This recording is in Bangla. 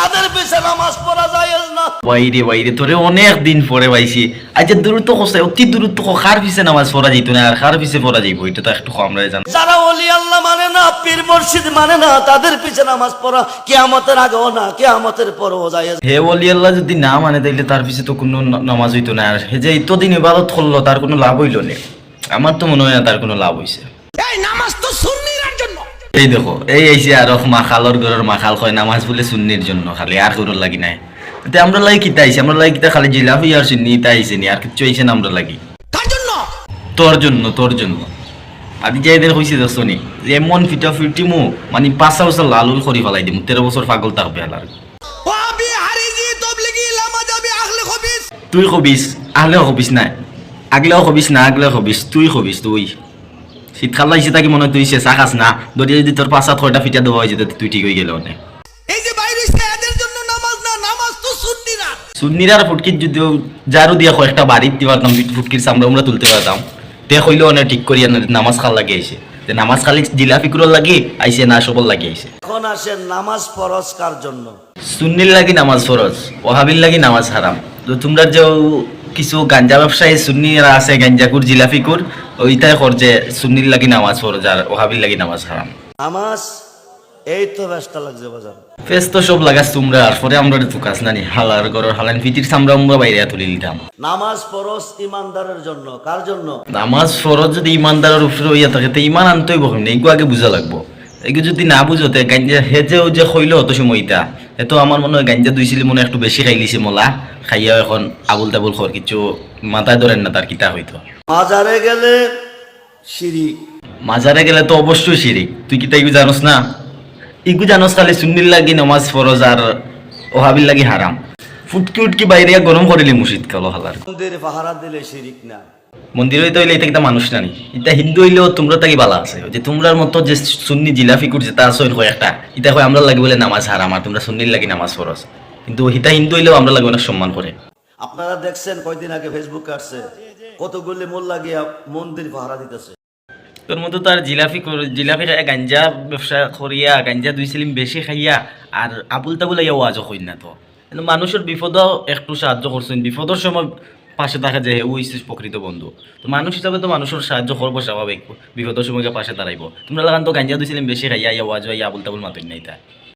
তাদের পিছে নামাজ পড়া যায় না। বাইরে বাইরে তোরে অনেক দিন পরে পাইছি। আচ্ছা দূরত্ব অতি দূরত্ব কার পিছে নামাজ পড়া যাইত না আর কার পিছে পড়া যাইব এটা তো একটু জান। যারা অলি আল্লাহ মানে না পীর মুর্শিদ মানে না তাদের পিছে নামাজ পড়া কেয়ামতের আগেও না কেয়ামতের পরেও যায় হে বলি আল্লাহ যদি না মানে তাইলে তার পিছে তো কোনো নামাজ হইতো না আর হে যে এতদিন ইবাদত করল তার কোনো লাভ হইল না? আমার তো মনে হয় না তার কোনো লাভ হইছে এই নামাজ তো সুন্নিরার জন্য এই দেখো এই আইছে আর মাখালর ঘরের মাখাল কয় নামাজ বলে সুন্নির জন্য খালি আর কারোর লাগি নাই। তে আমরা লাগি কিতা আইছে আমরা লাগি কিতা খালি জিলাপি আর সুন্নি ইতা আইছে নি আর কিছু আইছে না আমরা লাগি। কার জন্য? তোর জন্য তোর জন্য। আদি যাই দের হইছে দেখছ নি যে এমন ফিটা ফিটিমু মানে পাঁচটা বছর লালুল করি ফেলাই দিমু তেরো বছর পাগল থাকবে আলার। তুই কবিস আহলেও কবিস না আগলেও কবিস না আগলেও কবিস তুই কবিস তুই। শীতকাল লাগছে তাকে মনে হয় তুই সে চাকাস না? দরিয়া যদি তোর পাঁচটা ছয়টা ফিটা দেওয়া হয়েছে তুই ঠিক হয়ে গেল অনেক। এই যে বাইরে এদের জন্য নামাজ না নামাজ তো সুন্নিরা। সুন্নিরার ফুটকির যদি জারু দিয়া কয়েকটা বাড়ির ফুটকির চামড়া আমরা তুলতে পারতাম। তে হইলেও অনেক ঠিক করিয়া নামাজ খাল লাগে আইসে যে নামাজ খালি জিলাপি কুরোর লাগে আইসে না সবল লাগে আইসে এখন আসে নামাজ ফরজ কার জন্য? সুন্নির লাগি নামাজ ফরজ ওহাবির লাগি নামাজ হারাম। তো তোমরা যে কিছু গাঞ্জা ব্যবসায়ী সুন্নিরা আছে গাঞ্জাকুর জিলাপিকুর ওইটাই কর যে সুন্নির লাগি নামাজ ফরজ আর ওহাবির লাগি নামাজ হারাম। নামাজ এই তো ব্যস্ত লাগছে বাজার। ফেস তো সব লাগাস তোমরা আর পরে আমরা তুকাস নানি হালার গরর হালান ফিটির সামরা আমরা বাইরে তুলি দিতাম নামাজ ফরজ ইমানদারের জন্য কার জন্য? নামাজ ফরজ যদি ইমানদারের উপরে হইয়া থাকে তো ইমান আনতেই বহিম না এগুলো আগে বুঝা লাগবো। এগুলো যদি না বুঝতে গাঞ্জা যে ও যে খইল অত সময়টা এতো আমার মনে হয় গাঞ্জা দুইছিলি মনে একটু বেশি খাইলিছে মলা। খাইয়া এখন আবুল তাবুল খর কিছু মাথায় ধরেন না তার কিতা হইতো। মাজারে গেলে শিরিক। মাজারে গেলে তো অবশ্যই শিরিক। তুই কিতা ইগু জানোস না? ইগু জানোস খালি সুন্নির লাগি নামাজ ফরজ আর ওহাবির লাগি হারাম। ফুটকি উটকি বাইরে গরম করিলি মুর্শিদ কালো হালার। মন্দির পাহারা দিলে শিরিক না। মন্দির হইতে হইলে এটা কিতা মানুষ নানি। এটা হিন্দু হইলেও তোমরা তাকি বালা আছে? যে তোমরার মতো যে সুন্নি জিলাফি করছে তা আছে একটা। ইটা হয় আমরা লাগে বলে নামাজ হারাম আর তোমরা সুন্নির লাগি নামাজ ফরজ। কিন্তু হিতা হিন্দু হইলেও আমরা লাগে অনেক সম্মান করে। আপনারা দেখছেন কয়দিন আগে ফেসবুকে আসছে। কতগুলি মোল্লা গিয়া মন্দির পাহারা দিতেছে? তোর মতো তার জিলাপি কর- জিলাপি গাঞ্জা ব্যবসা করিয়া, গাঞ্জা দুই সিলিম বেশি খাইয়া আর আবুল তাবুল ইয়া ওয়াজও করি না তো। মানুষের বিপদও একটু সাহায্য করছেন। বিপদের সময় পাশে থাকা যে ও ইসিস প্রকৃত বন্ধু। তো মানুষ হিসাবে তো মানুষের সাহায্য করব স্বাভাবিক। বিপদের সময় পাশে দাঁড়াইব। তোমরা লাগান তো গাঞ্জা দুই সিলিম বেশি খাইয়া ইয়া ওয়াজ ইয়া আবুল তাবুল মাতুন নাই তা।